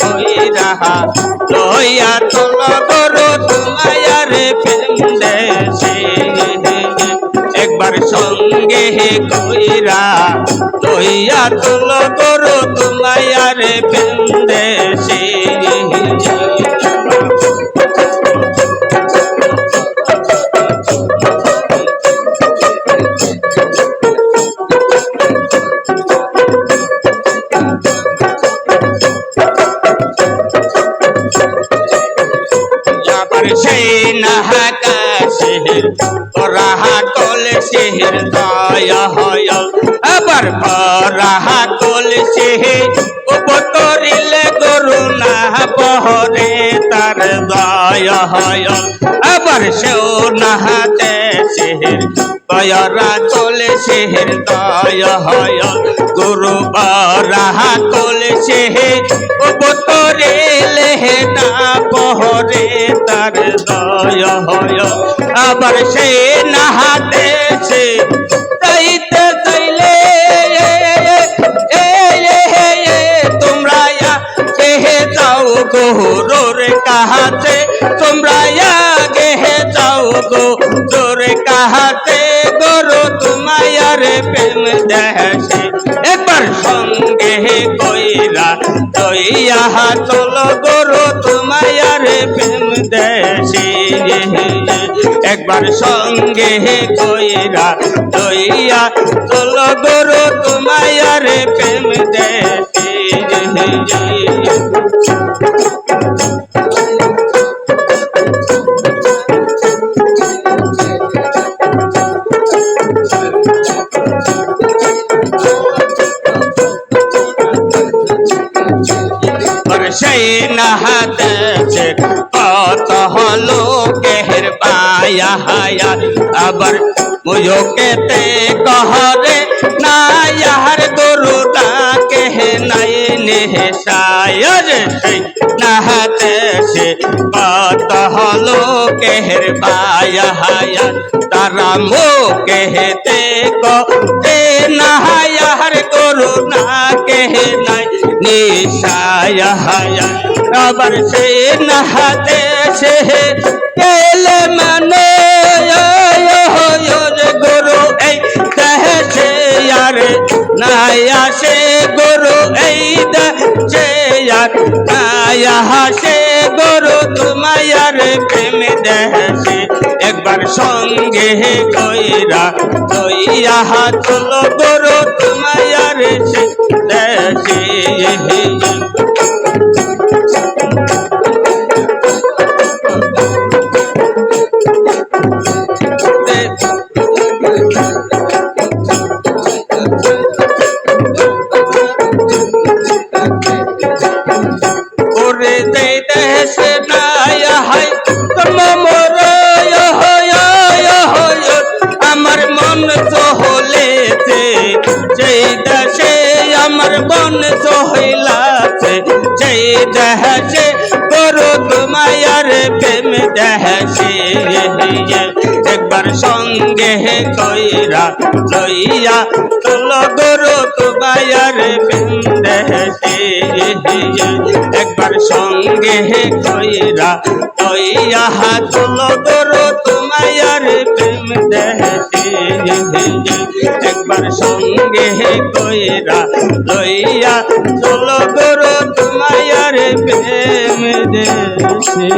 কইরা, লইয়া তুল করো তোমায়ার রে দেশে একবার সঙ্গে হে কইরা, লইয়া তুল করো তোমায়ার রে দেশে সেই নাহাকা শেহের রাহা কল শেহের দয়া হয়। আবার রাহা কল শেহে উপতরিলে গরু তার দয়া হয়। আবার সেও নাহাতে শেহের দয়রা কল শেহের দয়া হয়। গুরু রাহা কল শেহে উপতরে লেহে না পহরে তার দয় হয়। আবার সে নাহাতে সে চাইতে চাইলে তোমরা কেহে যাও গোহরোর কাহাতে। তোমরা গেহে যাও গো জোরে কাহাতে। গরু তোমায়ার প্রেম সঙ্গে কইরা, দইয়া চল গরু তোমায়ার প্রেম দেশি একবার সঙ্গে কইরা তৈয়া চল গরু তোমায়ার প্রেম দেশে সেই নাহাতে কত হলো কেহের পায়া হায়া আবার মুজো কেতে কহরে না ইয়ার গরু হে নাই নেহে সায়র সেই নাহাতে সে কত হলো কেহের পায়া হায়া তারা মো কেহেতে কে না ইয়ার গরু না কেহে নিশায়া হায়া, আবার সে নাহাতে সে এলে মানে গরু এই দেশে আর নায়া সে গরু, এই দেশে আর নায়া সে গরু তোমায়ার প্রেম দেশে একবার সঙ্গে কইরা কইয়া চলো গরু তো হইলাছে যেই দেশে করো তোমায়ার প্রেম দেশে একবার সঙ্গে কইরা লইয়া চলো গরু তোমায়ার প্রেম দেশে একবার সঙ্গে কইরা লইয়া চলো গরু তোমায়ার প্রেম দেশে একবার সঙ্গে কইরা লইয়া চলো তোমায় আরে প্রেম দেশে।